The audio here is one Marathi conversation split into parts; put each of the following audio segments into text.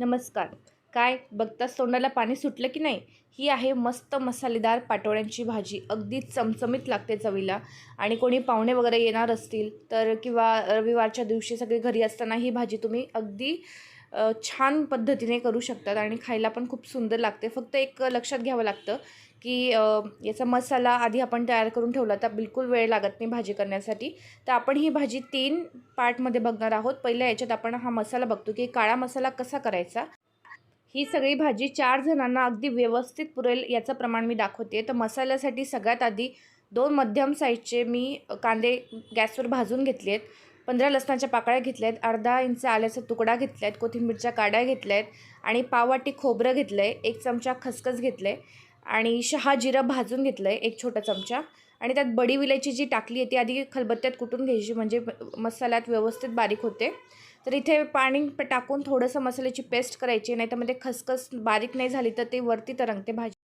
नमस्कार. काय बघताच तोंडाला पाणी सुटलं की नाही? ही आहे मस्त मसालेदार पाटोळ्यांची भाजी. अगदी चमचमीत लागते चवीला. आणि कोणी पाहुणे वगैरे येणार असतील तर किंवा रविवारच्या दिवशी सगळे घरी असताना ही भाजी तुम्ही अगदी छान पद्धतीने करू शकतात आणि खायला पण खूप सुंदर लागते. फक्त एक लक्षात घ्यावं लागतं की याचा मसाला आधी आपण तयार करून ठेवला तर बिलकुल वेळ लागत नाही भाजी करण्यासाठी. तर आपण ही भाजी तीन पार्टमध्ये बघणार आहोत. पहिल्या याच्यात आपण हा मसाला बघतो की काळा मसाला कसा करायचा. ही सगळी भाजी चार जणांना अगदी व्यवस्थित पुरेल याचं प्रमाण मी दाखवते. तर मसाल्यासाठी सगळ्यात आधी दोन मध्यम साईजचे मी कांदे गॅसवर भाजून घेतले आहेत पंधरा लसणाच्या पाकळ्या घेतल्या आहेत अर्धा इंच आल्याचा तुकडा घेतला आहेत कोथिंबीरच्या काड्या घेतल्या आहेत आणि पाववाटी खोबरं घेतलं आहे एक चमचा खसखस घेतलं आहे आणि शहा जिरं भाजून घेतलं आहे एक छोटा चमचा. आणि त्यात बडी विलायची जी टाकली आहे ती आधी खलबत्त्यात कुटून घ्यायची म्हणजे मसाल्यात व्यवस्थित बारीक होते. तर इथे पाणी प- टाकून थोडंसं मसाल्याची पेस्ट करायची नाही तर मध्ये खसखस बारीक नाही झाली तर ते वरती तरंगते भाजी.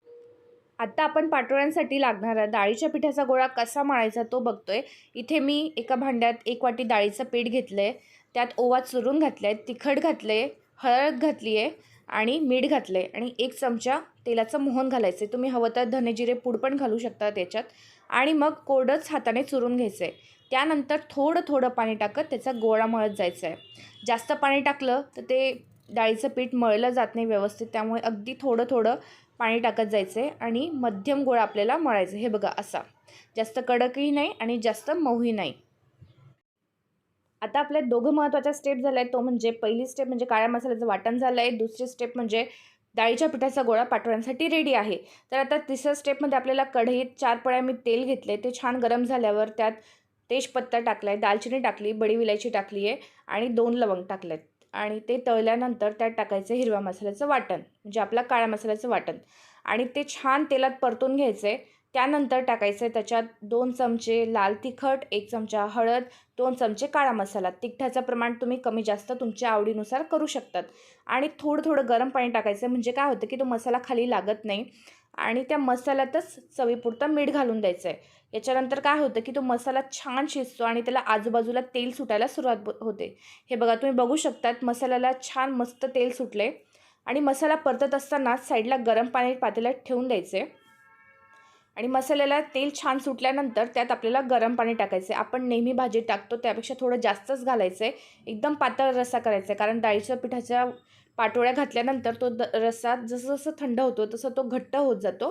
आत्ता आपण पाटोळ्यांसाठी लागणारा डाळीच्या पिठाचा गोळा कसा मळायचा तो बघतोय. इथे मी एका भांड्यात एक वाटी डाळीचं पीठ घेतलं आहे त्यात ओवा चुरून घातलं आहे तिखट घातलं आहे हळद घातली आहे आणि मीठ घातलं आहे आणि एक चमचा तेलाचं मोहन घालायचं आहे तुम्ही हवं तर धनेजिरे पूड पण घालू शकता त्याच्यात. आणि मग कोरडंच हाताने चुरून घ्यायचं आहे त्यानंतर थोडं थोडं पाणी टाकत त्याचा गोळा मळत जायचा आहे जास्त पाणी टाकलं तर ते डाळीचं पीठ मळलं जात नाही व्यवस्थित. त्यामुळे अगदी थोडं थोडं पाणी टाकत जायचं आहे आणि मध्यम गोळा आपल्याला मळायचं. हे बघा असा. जास्त कडकही नाही आणि जास्त मऊही नाही. आता आपल्या दोघं महत्त्वाच्या स्टेप झाल्या आहेत तो म्हणजे पहिली स्टेप म्हणजे काळ्या मसाल्याचं वाटण झालं आहे दुसरी स्टेप म्हणजे डाळीच्या पिठाचा गोळा पाठवण्यासाठी रेडी आहे. तर आता तिसऱ्या स्टेपमध्ये आपल्याला कढईत चार पळ्या मी तेल घेतले ते छान गरम झाल्यावर त्यात तेजपत्ता टाकला आहे दालचिनी टाकली बडी विलायची टाकली आहे आणि दोन लवंग टाकले आहेत आणि ते तळल्यानंतर त्यात टाकायचं हिरव्या मसाल्याचं वाटण म्हणजे आपला काळ्या मसाल्याचं वाटण. आणि ते छान तेलात परतून घ्यायचं. आहे त्यानंतर टाकायचं आहे त्याच्यात दोन चमचे लाल तिखट एक चमचा हळद दोन चमचे काळा मसाला. तिखटाचं प्रमाण तुम्ही कमी जास्त तुमच्या आवडीनुसार करू शकतात. आणि थोडं थोडं गरम पाणी टाकायचं म्हणजे काय होतं की तो मसाला खाली लागत नाही. आणि त्या मसाल्यातच चवीपुरतं मीठ घालून द्यायचं आहे याच्यानंतर काय होतं की तो मसाला छान शिजतो आणि त्याला आजूबाजूला तेल सुटायला सुरुवात होते. हे बघा तुम्ही बघू शकतात मसाल्याला छान मस्त तेल सुटले. आणि मसाला परतत असताना साईडला गरम पाणी पातेल्यात ठेवून द्यायचे. आणि मसाल्याला तेल छान सुटल्यानंतर त्यात आपल्याला गरम पाणी टाकायचे आपण नेहमी भाजी टाकतो त्यापेक्षा थोडं जास्तच घालायचं आहे एकदम पातळ रस्सा करायचा आहे कारण डाळीच्या पिठाच्या पाटोळ्या घातल्यानंतर तो द रस्सा जसं जसं थंड होतो तसं तो घट्ट होत जातो.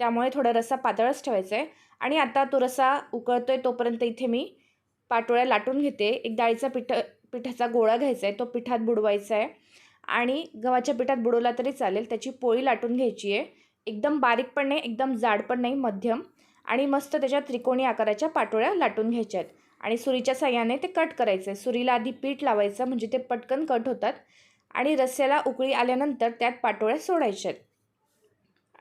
त्यामुळे थोडा रस्सा पातळच ठेवायचा आहे आणि आता तो रस्सा उकळतो आहे तोपर्यंत इथे मी पाटोळ्या लाटून घेते. एक डाळीचा पिठ पिठाचा गोळा घ्यायचा आहे तो पिठात बुडवायचा आहे आणि गव्हाच्या पिठात बुडवला तरी चालेल त्याची पोळी लाटून घ्यायची आहे एकदम बारीक पण नाही एकदम जाड पण नाही मध्यम. आणि मस्त त्याच्या त्रिकोणी आकाराच्या पाटोळ्या लाटून घ्यायच्या आहेत. आणि सुरीच्या साह्याने ते कट करायचे सुरीला आधी पीठ लावायचं म्हणजे ते पटकन कट होतात. आणि रस्स्याला उकळी आल्यानंतर त्यात पाटोळ्या सोडायच्या आहेत.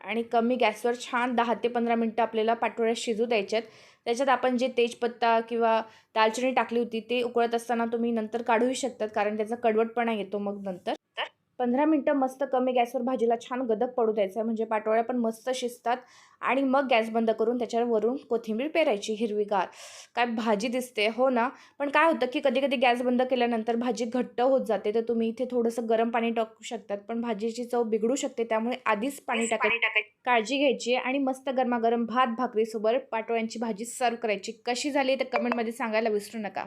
आणि कमी गॅसवर छान दहा ते पंधरा मिनटं आपल्याला पाटोळ्या शिजू द्यायच्यात त्याच्यात आपण जे तेजपत्ता किंवा दालचिनी टाकली होती ते उकळत असताना तुम्ही नंतर काढूही शकतात कारण त्याचा कडवटपणा येतो मग नंतर. पंधरा मिनटं मस्त कमी गॅसवर भाजीला छान गदक पडू द्यायचं म्हणजे पाटोळ्या पण मस्त शिजतात. आणि मग गॅस बंद करून त्याच्यावर वरून कोथिंबीर पेरायची हिरवीगार. काय भाजी दिसते हो ना? पण काय होतं की कधी कधी गॅस बंद केल्यानंतर भाजी घट्ट होत जाते. तर तुम्ही इथे थोडंसं गरम पाणी टाकू शकतात. पण भाजीची चव बिघडू शकते. त्यामुळे आधीच पाणी टाकायचं. काळजी घ्यायची आहे आणि मस्त गरमागरम भात भाकरीसोबत पाटोळ्यांची भाजी सर्व करायची. कशी झाली तर कमेंटमध्ये सांगायला विसरू नका.